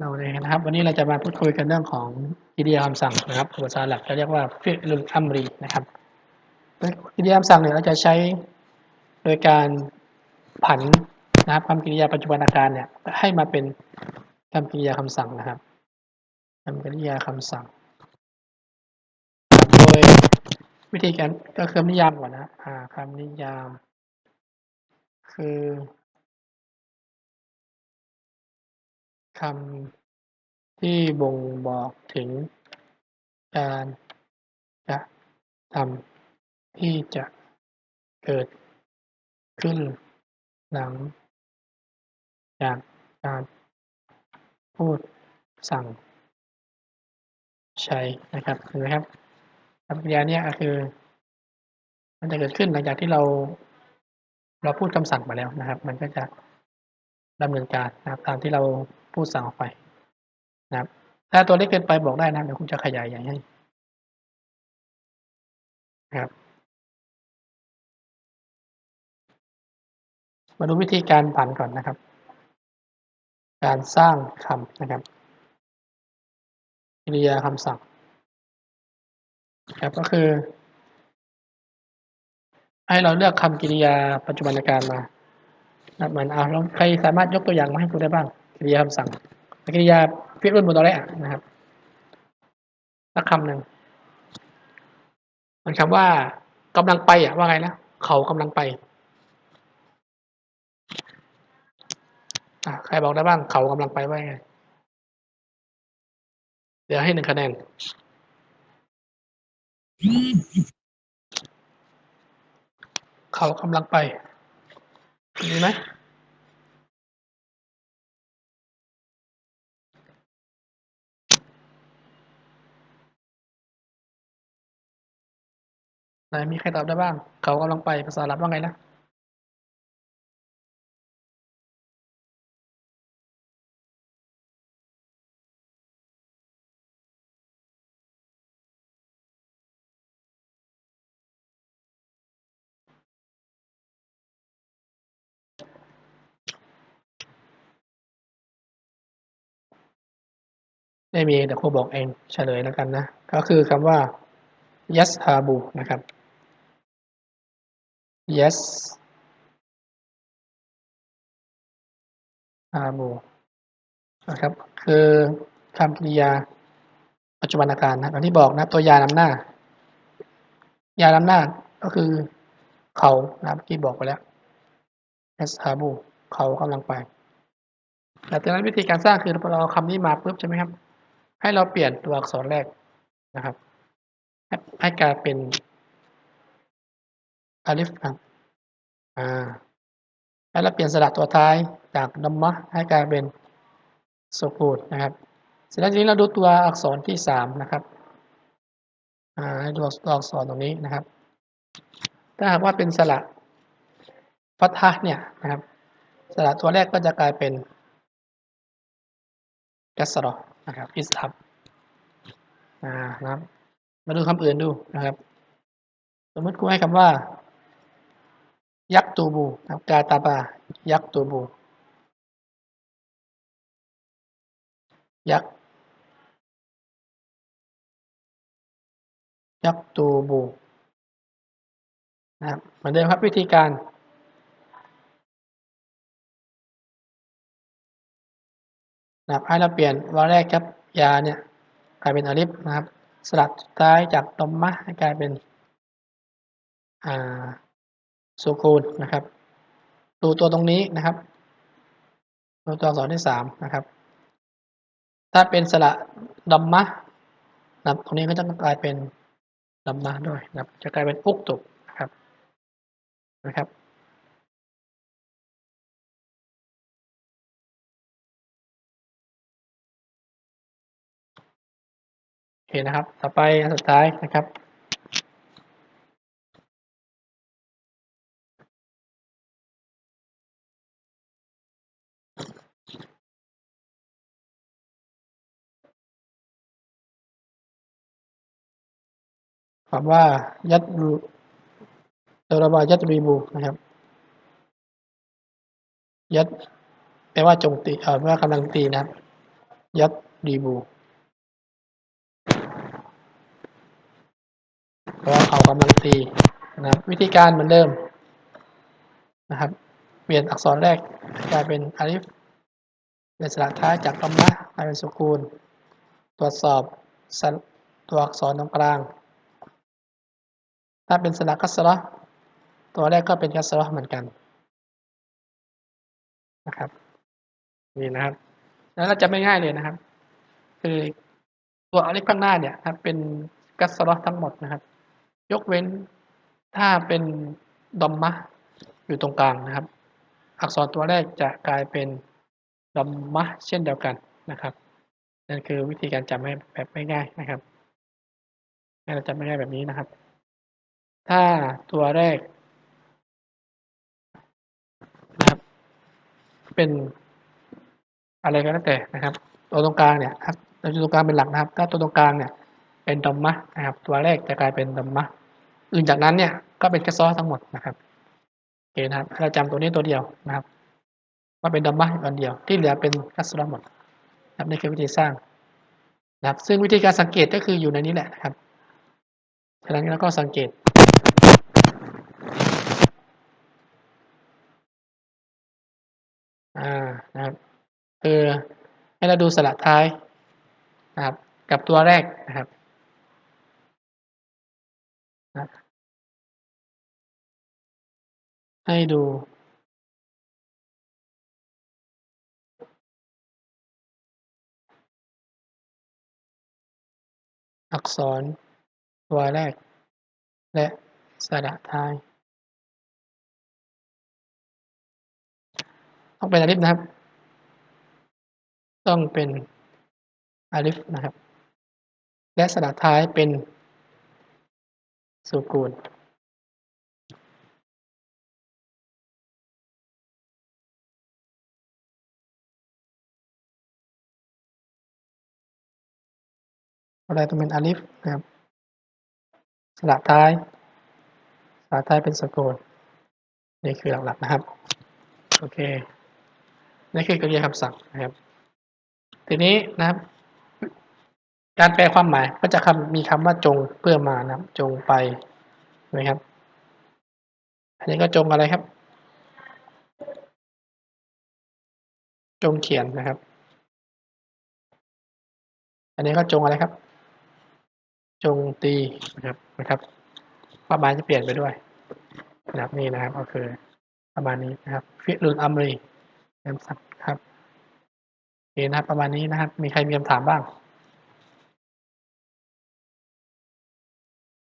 เราเลยนะครับ วันนี้เราจะมาพูดคุยกันเรื่องของกิริยาคำสั่งนะครับภาษาหลักจะเรียกว่าฟิลุลอัมรีนะครับกิริยาคำสั่งเนี่ยเราจะใช้โดยการผันนะครับคำกริยาปัจจุบันอาการเนี่ยให้มาเป็นคำกริยาคำสั่งนะครับคำกริยาคำสั่ง โดยวิธีการก็คือนิยามก่อนนะคำนิยาม คือ คำที่บ่งบอกถึงการกระทำที่จะเกิดขึ้นหลังจากการพูดสั่งใช้นะครับเห็นไหมครับคำกริยาเนี่ยคือ มันจะเกิดขึ้นหลังจากที่เรา เราพูดคำสั่งไปแล้วนะครับ มันก็จะดำเนินการนะครับตามที่เรา พูดสั่งออกไปนะครับ ถ้าตัวเล็กเกินไปบอกได้นะเดี๋ยวคุณจะขยายใหญ่ให้นะครับ มาดูวิธีการผันก่อนนะครับ การสร้างคำนะครับกริยาคำสั่งครับก็คือ ให้เราเลือกคำกริยาปัจจุบันการมานะมันเอาเราใครสามารถยกตัวอย่างมาให้ดูได้บ้าง กริยาคำสั่งกริยาฟิกรุ่นบนตัวแรกนะครับสักคำหนึ่งมันคำว่ากำลังไปอะว่าไงนะเขากำลังไปใครบอกได้บ้างเขากำลังไปว่าไง เดี๋ยวให้หนึ่งคะแนนเขากำลังไปดีไหม ไหนมีใครตอบได้บ้าง เขากำลังไปภาษาลับว่าไงนะไม่มีเดี๋ยวครูบอกเองเฉลยแล้วกันนะ ก็คือคำว่า yes habu นะครับ yes habu นะครับ คือคำกริยาปัจจุบันอาการนะอย่างที่บอกนะตัวยานำหน้า ยานำหน้าก็คือเขานะเมื่อกี้บอกไปแล้ว yes habu เขากำลังไปแต่จากนั้นวิธีการสร้างคือเราเอาคำนี้มาปุ๊บใช่ไหมครับ ให้เราเปลี่ยนตัวอักษรแรกนะครับ ให้ให้กลายเป็น อาลิฟครับอ่าแล้วเราเปลี่ยนสระตัวท้ายจากดัมมะให้กลายเป็นสกูดนะครับ เสร็จแล้วทีนี้เราดูตัวอักษรที่สามนะครับอ่าให้ดูตัวอักษรตรงนี้นะครับ ถ้าหากว่าเป็นสระฟัตฮะเนี่ยนะครับ สระตัวแรกก็จะกลายเป็นกัสรอนะครับอิสทับอ่านะครับ มาดูคำอื่นดูนะครับ สมมติครูให้คำว่า ยักตูบูนะครับกาตาบา ยักตูบู ยักยักตูบูนะครับเหมือนเดิมครับวิธีการนะครับให้เราเปลี่ยนวอลแรกครับยาเนี่ยกลายเป็นอลิฟนะครับ สลับท้ายจากตอมมะให้กลายเป็นอ่า สุคูนนะครับ ดูตัวตรงนี้นะครับดูตัวอักษรที่สามนะครับ ถ้าเป็นสระดัมมะนะครับตรงนี้ก็จะกลายเป็นดัมมะด้วยนะครับ จะกลายเป็นอุกตุกนะครับนะครับโอเคนะครับ ต่อไปอันสุดท้ายนะครับ คำว่ายัดรูเดรบายัดรีบูนะครับ ยัดแปลว่าจงตีเอ่อแปลว่ากำลังตีนะครับ ยัดดีบูเพราะว่าเขากำลังตีนะครับ วิธีการเหมือนเดิมนะครับ เปลี่ยนอักษรแรกกลายเป็นอาลิฟเปลี่ยนสระท้ายจากตอมะกลายเป็นสุกูล ตรวจสอบตัวอักษรตรงกลาง ถ้าเป็นสระกัสระตัวแรกก็เป็นกัสระเหมือนกันนะครับนี่นะครับ แล้วเราจะไม่ง่ายเลยนะครับ คือตัวอาลิฟข้างหน้าเนี่ยครับ เป็นกัสระทั้งหมดนะครับ ยกเว้นถ้าเป็นดอมมะอยู่ตรงกลางนะครับ อักษรตัวแรกจะกลายเป็นดอมมะเช่นเดียวกันนะครับ นั่นคือวิธีการจำให้แบบไม่ง่ายนะครับให้เราจำไม่ง่ายแบบนี้นะครับ ถ้าตัวแรกนะครับ เป็นอะไรก็แล้วแต่นะครับ ตัวตรงกลางเนี่ยครับเราอยู่ตรงกลางเป็นหลักนะครับ ถ้าตัวตรงกลางเนี่ย เป็นดอมมะนะครับ ตัวแรกจะกลายเป็นดอมมะอื่นจากนั้นเนี่ยก็เป็นแค่ซอทั้งหมดนะครับโอเคนะครับเราจำตัวนี้ตัวเดียวนะครับว่าเป็นดอมมะอันเดียว ที่เหลือเป็นแคัสซอหมดนะครับนี่คือวิธีสร้างนะครับ ซึ่งวิธีการสังเกตก็คืออยู่ในนี้แหละนะครับฉะนั้นเราก็สังเกต อ่า นะครับคือให้เราดูสระท้ายนะครับ กับตัวแรกนะครับให้ดูอักษรตัวแรก และสระท้าย ต้องเป็นอาลิฟนะครับ ต้องเป็นอาลิฟนะครับ และสระท้ายเป็นสุกูลอะไรต้องเป็นอาลิฟนะครับ สระท้าย สระท้ายเป็นสกูลนี่คือหลักๆนะครับ โอเค นี่คือกริยาคำสั่งนะครับ ทีนี้นะครับ การแปลความหมายก็จะคำมีคำว่าจงเพื่อมานะครับ จงไปนะครับ อันนี้ก็จงอะไรครับ จงเขียนนะครับ อันนี้ก็จงอะไรครับ จงตีนะครับนะครับความหมายจะเปลี่ยนไปด้วยนะครับนี่นะครับก็คือประมาณนี้นะครับฟิลุลอัมรี คำสักครับโอเคนะครับ ประมาณนี้นะครับ มีใครมีคำถามบ้าง